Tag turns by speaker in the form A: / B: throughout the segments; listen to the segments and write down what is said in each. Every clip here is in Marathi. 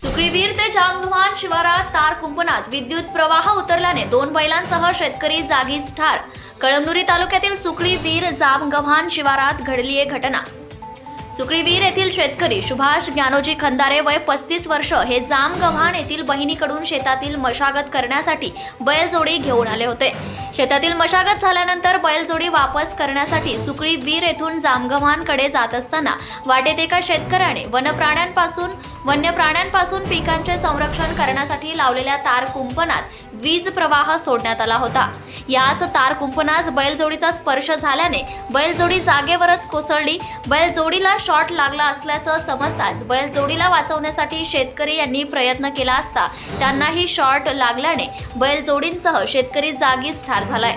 A: सुक्रीवीर ते जामगव्हाण शिवारात तार कुंपणात विद्युत प्रवाह उतरल्याने दोन बैलांसह शेतकरी जागीच ठार. कळमनुरी तालुक्यातील सुक्रीवीर जामगव्हाण शिवारात घडली आहे घटना. सुक्रीवीर येथील शेतकरी सुभाष ज्ञानोजी खंदारे वय पस्तीस वर्ष हे जाम गव्हाण येथील बहिणीकडून शेतातील मशागत करण्यासाठी बैलजोडी घेऊन आले होते. शेतातील मशागत झाल्यानंतर बैलजोडी वापस करण्यासाठी सुक्रीवीर येथून जामगव्हाणकडे जात असताना वाटेत एका शेतकऱ्याने वनप्राण्यांपासून वन्य प्राण्यांपासून पिकांचे संरक्षण करण्यासाठी लावलेल्या तार कुंपणात वीज प्रवाह सोडण्यात आला होता. याच तार कुंपणास बैलजोडीचा स्पर्श झाल्याने बैलजोडी जागेवरच कोसळली. बैलजोडीला शॉट लागला असल्याचं समजताच बैलजोडीला वाचवण्यासाठी शेतकरी यांनी प्रयत्न केला असता त्यांनाही शॉट लागल्याने बैलजोडींसह शेतकरी जागीच ठार झालाय.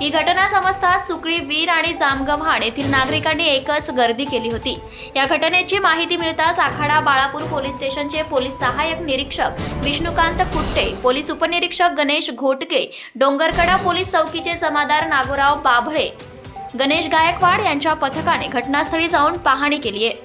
A: ही घटना समजताच सुकळी वीर आणि जामगव्हाण येथील नागरिकांनी एकच गर्दी केली होती. या घटनेची माहिती मिळताच आखाडा बाळापूर पोलीस स्टेशनचे पोलीस सहाय्यक निरीक्षक विष्णुकांत कुट्टे पोलीस उपनिरीक्षक गणेश घोटके डोंगरकडा पोलीस चौकीचे जमादार नागोराव बाभळे गणेश गायकवाड यांच्या पथकाने घटनास्थळी जाऊन पाहणी केली आहे.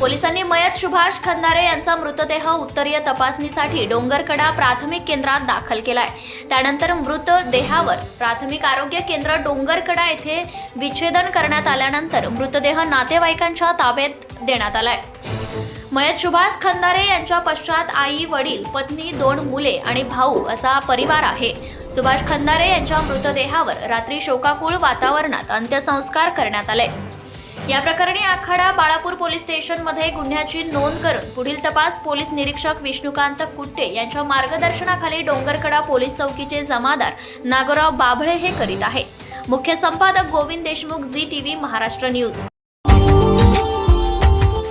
A: पोलिसांनी मयत सुभाष खंदारे यांचा मृतदेह उत्तरीय तपासणीसाठी डोंगरकडा प्राथमिक केंद्रात दाखल केलाय. त्यानंतर मृतदेहावर प्राथमिक आरोग्य केंद्र डोंगरकडा येथे विच्छेदन करण्यात आल्यानंतर मृतदेह नातेवाईकांच्या ताब्यात देण्यात आलाय. मयत सुभाष खंदारे यांच्या पश्चात आई वडील पत्नी दोन मुले आणि भाऊ असा परिवार आहे. सुभाष खंदारे यांच्या मृतदेहावर रात्री शोकाकुळ वातावरणात अंत्यसंस्कार करण्यात आले. या प्रकरणी आखाडा बाळापूर पोलीस स्टेशनमध्ये गुन्ह्याची नोंद करून पुढील तपास पोलीस निरीक्षक विष्णुकांत कुट्टे यांच्या मार्गदर्शनाखाली डोंगरकडा पोलीस चौकीचे जमादार नागोराव बाभळे हे करीत आहे मुख्य संपादक Govind Deshmukh Zee TV Maharashtra news.